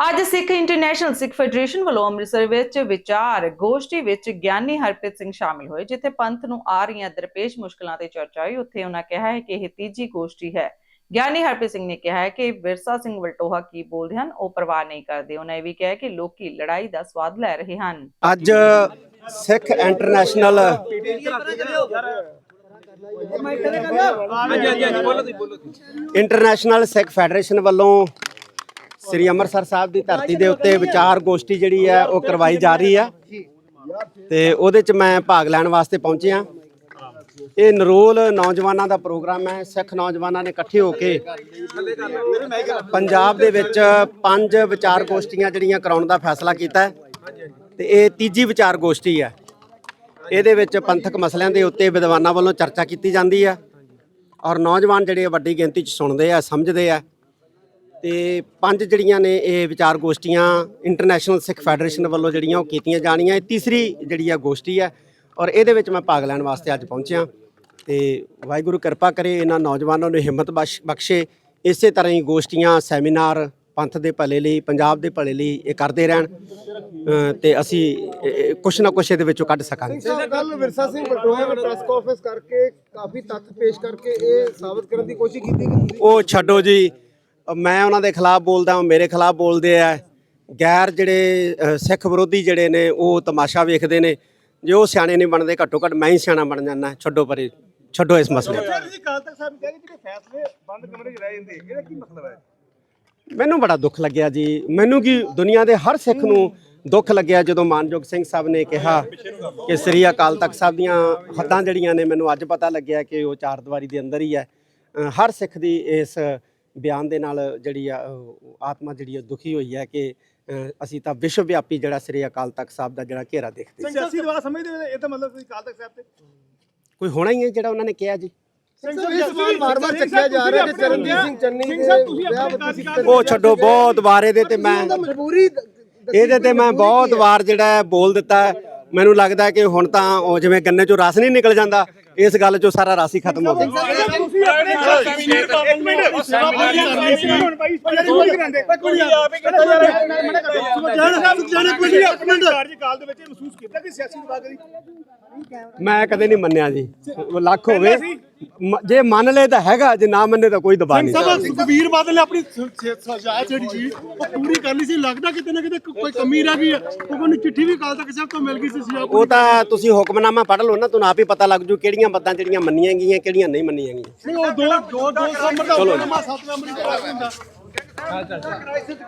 ਅੱਜ Sikh international Sikh federation ਵੱਲੋਂ ਅੰਮ੍ਰਿਤਸਰ ਵਿੱਚ ਵਿਚਾਰ ਗੋਸ਼ਟੀ ਵਿੱਚ ਗਿਆਨੀ ਹਰਪ੍ਰੀਤ ਸਿੰਘ ਸ਼ਾਮਿਲ ਹੋਏ ਜਿੱਥੇ ਪੰਥ ਨੂੰ ਆ ਰਹੀਆਂ ਦਰਪੇਸ਼ ਮੁਸ਼ਕਲਾਂ ਤੇ ਚਰਚਾ ਹੋਈ। ਉੱਥੇ ਉਹਨਾਂ ਕਿਹਾ ਹੈ ਕਿ ਇਹ ਤੀਜੀ ਗੋਸ਼ਟੀ ਹੈ। ਗਿਆਨੀ ਹਰਪ੍ਰੀਤ ਸਿੰਘ ਨੇ ਕਿਹਾ ਹੈ ਕਿ ਵਿਰਸਾ ਸਿੰਘ ਵਲਟੋਹਾ ਕੀ ਬੋਲਦੇ ਹਨ ਉਹ ਪਰਵਾਹ ਨਹੀਂ ਕਰਦੇ। ਉਹਨਾਂ ਇਹ ਵੀ ਕਿਹਾ ਕਿ ਲੋਕੀ ਲੜਾਈ ਦਾ ਸਵਾਦ ਲੈ ਰਹੇ ਹਨ। ਅੱਜ Sikh international international Sikh federation ਵੱਲੋਂ ਸ੍ਰੀ ਅੰਮ੍ਰਿਤਸਰ ਸਾਹਿਬ ਦੀ ਧਰਤੀ ਦੇ ਉੱਤੇ ਵਿਚਾਰ ਗੋਸ਼ਟੀ ਜਿਹੜੀ ਹੈ ਉਹ ਕਰਵਾਈ ਜਾ ਰਹੀ ਆ ਤੇ ਉਹਦੇ ਚ ਮੈਂ ਭਾਗ ਲੈਣ ਵਾਸਤੇ ਪਹੁੰਚਿਆ। ਇਹ ਨਰੋਲ ਨੌਜਵਾਨਾਂ ਦਾ ਪ੍ਰੋਗਰਾਮ ਹੈ। ਸਿੱਖ ਨੌਜਵਾਨਾਂ ਨੇ ਇਕੱਠੇ ਹੋ ਕੇ ਪੰਜਾਬ ਦੇ ਵਿੱਚ ਪੰਜ ਵਿਚਾਰ ਗੋਸ਼ਟੀਆਂ ਜਿਹੜੀਆਂ ਕਰਾਉਣ ਦਾ ਫੈਸਲਾ ਕੀਤਾ ਹੈ। ਤੇ ਇਹ ਤੀਜੀ ਵਿਚਾਰ ਗੋਸ਼ਟੀ ਹੈ। ਇਹਦੇ ਵਿੱਚ ਪੰਥਕ ਮਸਲਿਆਂ ਦੇ ਉੱਤੇ ਵਿਦਵਾਨਾਂ ਵੱਲੋਂ ਚਰਚਾ ਕੀਤੀ ਜਾਂਦੀ ਹੈ। ਔਰ ਨੌਜਵਾਨ ਜਿਹੜੇ ਵੱਡੀ ਗਿਣਤੀ 'ਚ ਸੁਣਦੇ ਆ ਸਮਝਦੇ ਆ। ਤੇ ਪੰਜ ਜਿਹੜੀਆਂ ਨੇ ਇਹ ਵਿਚਾਰ ਗੋਸ਼ਟੀਆਂ ਇੰਟਰਨੈਸ਼ਨਲ ਸਿੱਖ ਫੈਡਰੇਸ਼ਨ ਵੱਲੋਂ ਜਿਹੜੀਆਂ ਉਹ ਕੀਤੀਆਂ ਜਾਣੀਆਂ। ਇਹ ਤੀਸਰੀ ਜਿਹੜੀ ਆ ਗੋਸ਼ਟੀ ਹੈ ਔਰ ਇਹਦੇ ਵਿੱਚ ਮੈਂ ਭਾਗ ਲੈਣ ਵਾਸਤੇ ਅੱਜ ਪਹੁੰਚਿਆ। ਤੇ ਵਾਹਿਗੁਰੂ ਕਿਰਪਾ ਕਰੇ ਇਹਨਾਂ ਨੌਜਵਾਨਾਂ ਨੂੰ ਹਿੰਮਤ ਬਖਸ਼- ਇਸੇ ਤਰ੍ਹਾਂ ਹੀ ਗੋਸ਼ਟੀਆਂ ਸੈਮੀਨਾਰ ਪੰਥ ਦੇ ਭਲੇ ਲਈ ਪੰਜਾਬ ਦੇ ਭਲੇ ਲਈ ਇਹ ਕਰਦੇ ਰਹਿਣ। ਤੇ ਅਸੀਂ ਕੁਛ ਨਾ ਕੁਛ ਇਹਦੇ ਵਿੱਚੋਂ ਕੱਢ ਸਕਾਂਗੇ। ਕੱਲ ਵਿਰਸਾ ਸਿੰਘ ਬਲਟੋਹਾ ਨੇ ਪ੍ਰੈਸ ਕਾਨਫਰੰਸ ਕਰਕੇ ਕਾਫੀ ਤੱਥ ਪੇਸ਼ ਕਰਕੇ ਇਹ ਸਾਬਤ ਕਰਨ ਦੀ ਕੋਸ਼ਿਸ਼ ਕੀਤੀ ਕਿ ਉਹ ਛੱਡੋ ਜੀ। ਮੈਂ ਉਹਨਾਂ ਦੇ ਖਿਲਾਫ ਬੋਲਦਾ ਉਹ ਮੇਰੇ ਖਿਲਾਫ ਬੋਲਦੇ ਆ। ਗੈਰ ਜਿਹੜੇ ਸਿੱਖ ਵਿਰੋਧੀ ਜਿਹੜੇ ਨੇ ਉਹ ਤਮਾਸ਼ਾ ਵੇਖਦੇ ਨੇ। ਜੇ ਉਹ ਸਿਆਣੇ ਨਹੀਂ ਬਣਦੇ ਘੱਟੋ ਘੱਟ ਮੈਂ ਹੀ ਸਿਆਣਾ ਬਣ ਜਾਂਦਾ ਛੱਡੋ ਪਰੇ ਛੱਡੋ ਇਸ ਮਸਲੇ ਨੂੰ। ਤੁਸੀਂ ਕੱਲ ਤੱਕ ਸਾਹਿਬ ਕਹਿੰਦੇ ਜਿਹੜੇ ਫੈਸਲੇ ਬੰਦ ਕਮਰੇ 'ਚ ਰਹਿ ਜਾਂਦੇ ਇਹਦਾ ਕੀ ਮਤਲਬ ਹੈ? ਮੈਨੂੰ ਬੜਾ ਦੁੱਖ ਲੱਗਿਆ ਜੀ। ਮੈਨੂੰ ਕੀ ਦੁਨੀਆ ਦੇ ਹਰ ਸਿੱਖ ਨੂੰ ਦੁੱਖ ਲੱਗਿਆ ਜਦੋਂ ਮਾਨਯੋਗ ਸਿੰਘ ਸਾਹਿਬ ਨੇ ਕਿਹਾ ਕਿ ਸ੍ਰੀ ਅਕਾਲ ਤਖਤ ਸਾਹਿਬ ਦੀਆਂ ਹੱਦਾਂ ਜਿਹੜੀਆਂ ਨੇ ਮੈਨੂੰ ਅੱਜ ਪਤਾ ਲੱਗਿਆ ਕਿ ਉਹ ਚਾਰ ਦੀਵਾਰੀ ਦੇ ਅੰਦਰ ਹੀ ਹੈ। ਹਰ ਸਿੱਖ ਦੀ ਇਸ ਬਿਆਨ ਦੇ ਨਾਲ ਜਿਹੜੀ ਆ ਆਤਮਾ ਜਿਹੜੀ ਆ ਦੁਖੀ ਹੋਈ ਹੈ ਕਿ ਅਸੀਂ ਤਾਂ ਵਿਸ਼ਵ ਵਿਆਪੀ ਜਿਹੜਾ ਸ੍ਰੀ ਅਕਾਲ ਤਖਤ ਸਾਹਿਬ ਦਾ ਜਿਹੜਾ ਘੇਰਾ ਦੇਖਦੇ ਸੀ। ਸਿਆਸੀ ਦਵਾ ਸਮਝਦੇ ਹੋ ਇਹ ਤਾਂ ਮਤਲਬ ਤੁਸੀਂ ਕੱਲ ਤੱਕ ਸਾਹਿਬ ਤੇ। ਕੋਈ ਹੋਣਾ ਹੀ ਹੈ ਜਿਹੜਾ ਉਹਨਾਂ ਨੇ ਕਿਹਾ ਜੀ? ਦੇ ਉਹ ਛੱਡੋ ਬਹੁਤ ਵਾਰ ਇਹਦੇ ਤੇ ਮੈਂ ਮਜਬੂਰੀ ਇਹਦੇ ਤੇ ਮੈਂ ਬਹੁਤ ਵਾਰ ਜਿਹੜਾ ਹੈ ਬੋਲ ਦਿੱਤਾ ਹੈ। ਮੈਨੂੰ ਲੱਗਦਾ ਹੈ ਕਿ ਹੁਣ ਤਾਂ ਉਹ ਜਿਵੇਂ ਗੰਨੇ ਚੋਂ ਰਸ ਨਹੀਂ ਨਿਕਲ ਜਾਂਦਾ ਇਸ ਗੱਲ ਚੋਂ ਸਾਰਾ ਰਸ ਹੀ ਖਤਮ ਹੋ ਗਿਆ। ਮੈਂ ਕਦੇ ਨਹੀਂ ਮੰਨਿਆ ਜੀ ਲੱਖ ਹੋਵੇ ਮ- ਜੇ ਮੰਨ ਲਏ ਤਾਂ ਹੈਗਾ ਜੇ ਨਾ ਮੰਨੇ ਤਾਂ ਕੋਈ ਦਬਾਅ ਨਹੀਂ। ਸਭਾ ਸੁਖਬੀਰ ਬਾਦਲ ਨੇ ਆਪਣੀ ਸਜਾਇ ਜਿਹੜੀ ਸੀ ਉਹ ਪੂਰੀ ਕਰਨੀ ਸੀ। ਲੱਗਦਾ ਕਿਤੇ ਨਾ ਕਿਤੇ ਕੋਈ ਕਮੀ ਰਹਿ ਗਈ ਹੈ। ਉਹ ਕੋਈ ਚਿੱਠੀ ਵੀ ਕਾਲ ਤੱਕ ਸਾਹਿਬ ਤੋਂ ਮਿਲ ਗਈ ਸੀ ਸਜਾ ਉਹ ਤਾਂ ਤੁਸੀਂ ਹੁਕਮਨਾਮਾ ਪੜ੍ਹ ਲਓ ਨਾ ਤੁਹਾਨੂੰ ਆਪ ਹੀ ਪਤਾ ਲੱਗ ਜੂ ਕਿਹੜੀਆਂ ਬੱਤਾਂ ਜਿਹੜੀਆਂ ਮੰਨੀਆਂ ਗਈਆਂ ਕਿਹੜੀਆਂ ਨਹੀਂ ਮੰਨੀਆਂ ਗਈਆਂ। ਨਹੀਂ ਉਹ ਦੋ ਦੋ ਦੋ ਨੰਬਰ ਦਾ ਨੰਬਰ 7 ਨੰਬਰ ਹੀ ਹੁੰਦਾ